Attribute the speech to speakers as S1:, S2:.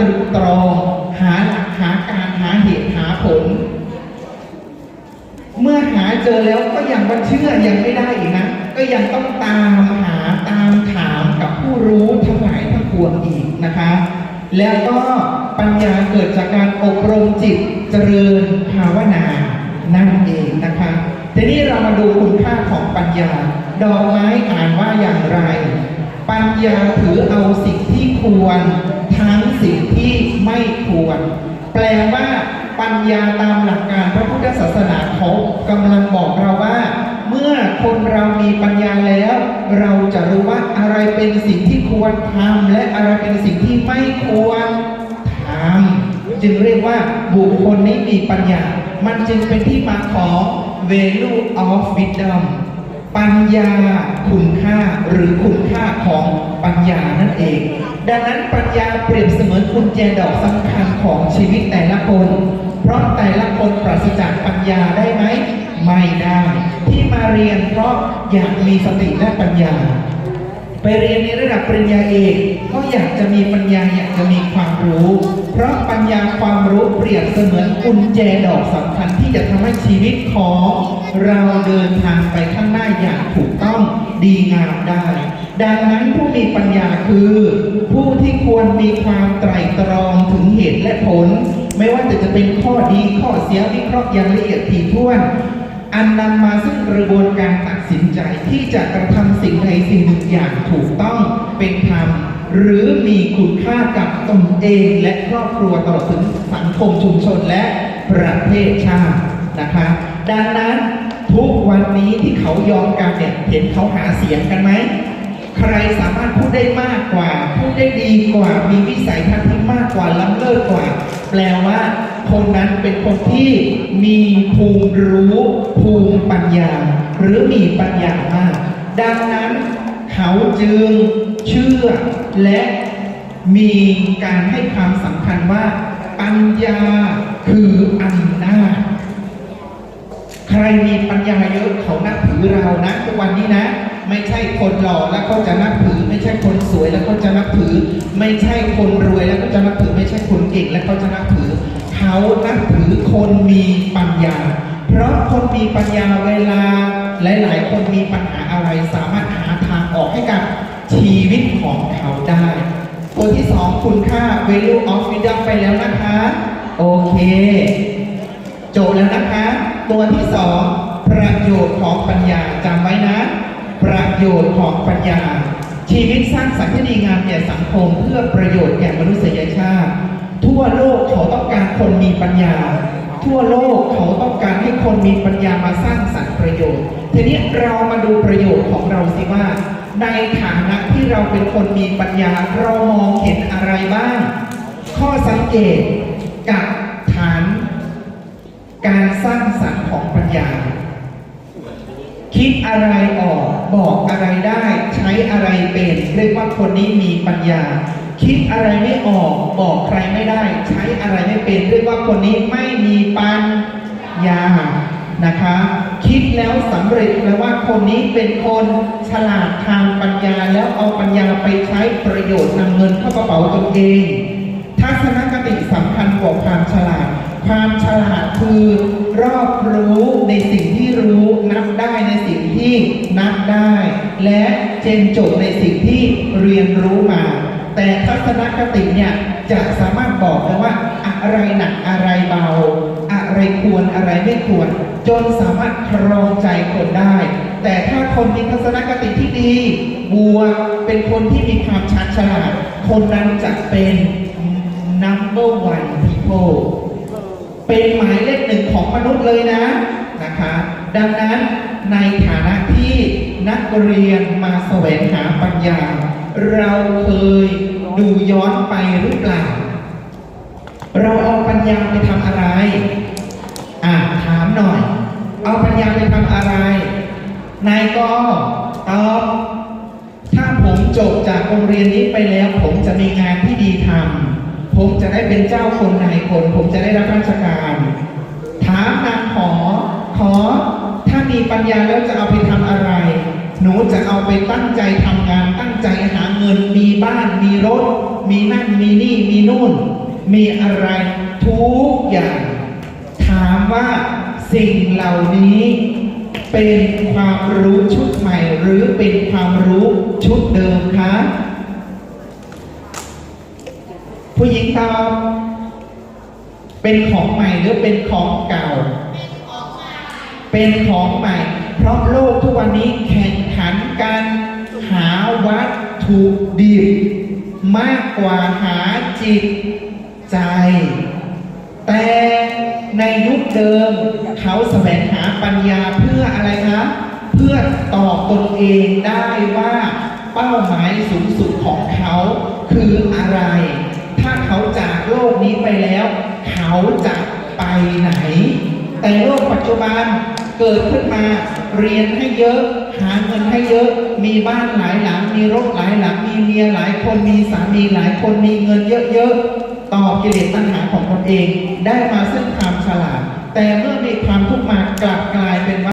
S1: ตรึกตรอง หาหลักหาการหาเหตุหาผล เมื่อหาเจอแล้วก็ยังว่าเชื่อยังไม่ได้อีกนะ ก็ยังต้องตามหาตามถามกับผู้รู้ทั้งหลายทั้งปวงอีกนะคะ แล้วก็ปัญญาเกิดจากการอบรมจิตเจริญภาวนานั่นเองนะคะทีนี้เรามาดูคุณค่าของปัญญา ดอกไม้อ่านว่าอย่างไร ปัญญาถือเอาสิ่งที่ควรทั้ง ไม่ควร แปลว่าปัญญาตามหลักการพระพุทธศาสนาเขากำลังบอกเราว่า เมื่อคนเรามีปัญญาแล้ว เราจะรู้ว่าอะไรเป็นสิ่งที่ควรทำและอะไรเป็นสิ่งที่ไม่ควรทำจึงเรียกว่าบุคคลนี้มีปัญญา มันจึงเป็นที่มาของ value of wisdom ปัญญาคุณค่าหรือคุณค่าของปัญญานั่นเอง ดังนั้นปัญญาเปรียบเสมือนกุญแจดอกสำคัญของชีวิตแต่ละคน เพราะแต่ละคนปราศจากปัญญาได้ไหม ไม่ได้ ที่มาเรียนเพราะอยากมีสติและปัญญา ไปเรียนในระดับปริญญาเอกก็อยากจะมีปัญญาอยากจะมีความรู้ เพราะปัญญาความรู้เปรียบเสมือนกุญแจดอกสำคัญที่จะทำให้ชีวิตของเราเดินทางไปข้างหน้าอย่างถูกต้องดีงามได้ ดังนั้นผู้มีปัญญาคือ ผู้ที่ควรมีความไตร่ตรองถึงเหตุและผล ไม่ว่าจะเป็นข้อดีข้อเสียวิเคราะห์อย่างละเอียดถี่ถ้วน อันนำมาซึ่งกระบวนการตัดสินใจที่จะกระทำสิ่งใดสิ่งหนึ่งอย่างถูกต้องเป็นธรรมหรือมีคุณค่ากับตนเองและครอบครัวตลอดถึงสังคมชุมชนและประเทศชาตินะคะ ดังนั้นทุกวันนี้ที่เขายอมกันเนี่ยเห็นเขาหาเสียงกันไหมใครสามารถพูดได้มากกว่า พูดได้ดีกว่า มีวิสัยทัศน์ที่มากกว่าล้ำเลิศกว่า แปลว่า คนนั้นเป็นคนที่มีภูมิรู้ภูมิปัญญา หรือมีปัญญามาก ดังนั้นเขาจึงเชื่อและมีการให้ความสำคัญว่า ปัญญาคืออำนาจใครมีปัญญาเยอะเขานับถือเรานะทุกวันนี้นะ ไม่ใช่คนหล่อแล้วก็จะนับถือ ไม่ใช่คนสวยแล้วก็จะนับถือ ไม่ใช่คนรวยแล้วก็จะนับถือ ไม่ใช่คนเก่งแล้วก็จะนับถือ เขานับถือคนมีปัญญา เพราะคนมีปัญญาเวลา หลาย ๆ คนมีปัญหาอะไรสามารถหาทางออกให้กับชีวิตของเขาได้ตัวที่สองคุณค่า value of freedom ไปแล้วนะคะ โอเค โจทย์แล้วนะคะ ตัวที่สองประโยชน์ของปัญญาจำไว้นะ ประโยชน์ของปัญญา ชีวิตสร้างสรรค์ที่ดีงามแก่สังคม เพื่อประโยชน์แก่มนุษยชาติ การคนมีปัญญา ทั่วโลกเขาต้องการให้คนมีปัญญามาสร้างสรรค์ประโยชน์ ทีนี้เรามาดูประโยชน์ของเราสิว่า ในฐานะที่เราเป็นคนมีปัญญาเรามองเห็นอะไรบ้าง ข้อสังเกตกับฐาน การสร้างสรรค์ของปัญญา คิดอะไรออก บอกอะไรได้ ใช้อะไรเป็น เรียกว่าคนนี้มีปัญญา คิดอะไรไม่ออก บอกใครไม่ได้ ใช้อะไรไม่เป็น เรียกว่าคนนี้ไม่มีปัญญานะคะ คิดแล้วสำเร็จแปลว่าคนนี้เป็นคนฉลาดทางปัญญาแล้วเอาปัญญาไปใช้ประโยชน์นำเงินเข้ากระเป๋าตนเอง ทัศนคติสำคัญกว่าความฉลาด ความฉลาดคือรอบรู้ในสิ่งที่รู้นับได้ในสิ่งที่นับ ได้ และเจนจบในสิ่งที่เรียนรู้มา แต่ทัศนคติเนี่ยจะสามารถบอกได้ว่าอะไรหนักอะไรเบา อะไรควรอะไรไม่ควร จนสามารถครองใจคนได้ แต่ถ้าคนมีทัศนคติที่ดีบัวเป็นคนที่มีความชัดฉลาดคนนั้นจะเป็น number one people เป็นหมายเลขหนึ่งของมนุษย์เลยนะนะคะ ดังนั้นในฐานะที่ เรียนมาแสวงหาปัญญา เราเคยดูย้อนไปหรือเปล่า เราเอาปัญญาไปทำอะไร อะถามหน่อย เอาปัญญาไปทำอะไร นายก็ตอบถ้าผมจบจากโรงเรียนนี้ไปแล้ว ผมจะมีงานที่ดีทำผมจะได้เป็นเจ้าคนนายคน ผมจะได้รับราชการ ถามนางขอขอถ้ามีปัญญาแล้วจะเอาไปทำอะไร หนูจะเอาไปตั้งใจทำงานตั้งใจหาเงินมีบ้านมีรถ มีนั่นมีนี่มีนู่น มีอะไรทุกอย่าง ถามว่าสิ่งเหล่านี้เป็นความรู้ชุดใหม่หรือเป็นความรู้ชุดเดิมคะผู้หญิงตอบเป็นของใหม่หรือเป็นของเก่า เป็นของใหม่ เพราะโลกทุกวันนี้แข่งขันกันหาวัตถุดิบ มากกว่าหาจิตใจ แต่ในยุคเดิมเขาแสวงหาปัญญาเพื่ออะไรคะเพื่อตอบตนเองได้ว่าเป้าหมายสูงสุดของเขาคืออะไร ถ้าเขาจากโลกนี้ไปแล้ว เขาจะไปไหน แต่โลกปัจจุบัน เกิดขึ้นมาเรียนให้เยอะ หาเงินให้เยอะ มีบ้านหลายหลัง มีรถหลายหลัง มีเมียหลายคน มีสามีหลายคน มีเงินเยอะๆ ตอบกิเลสตัณหาของตนเอง ได้มาซึ่งความฉลาด แต่เมื่อมีความทุกข์มากลับกลายเป็นว่า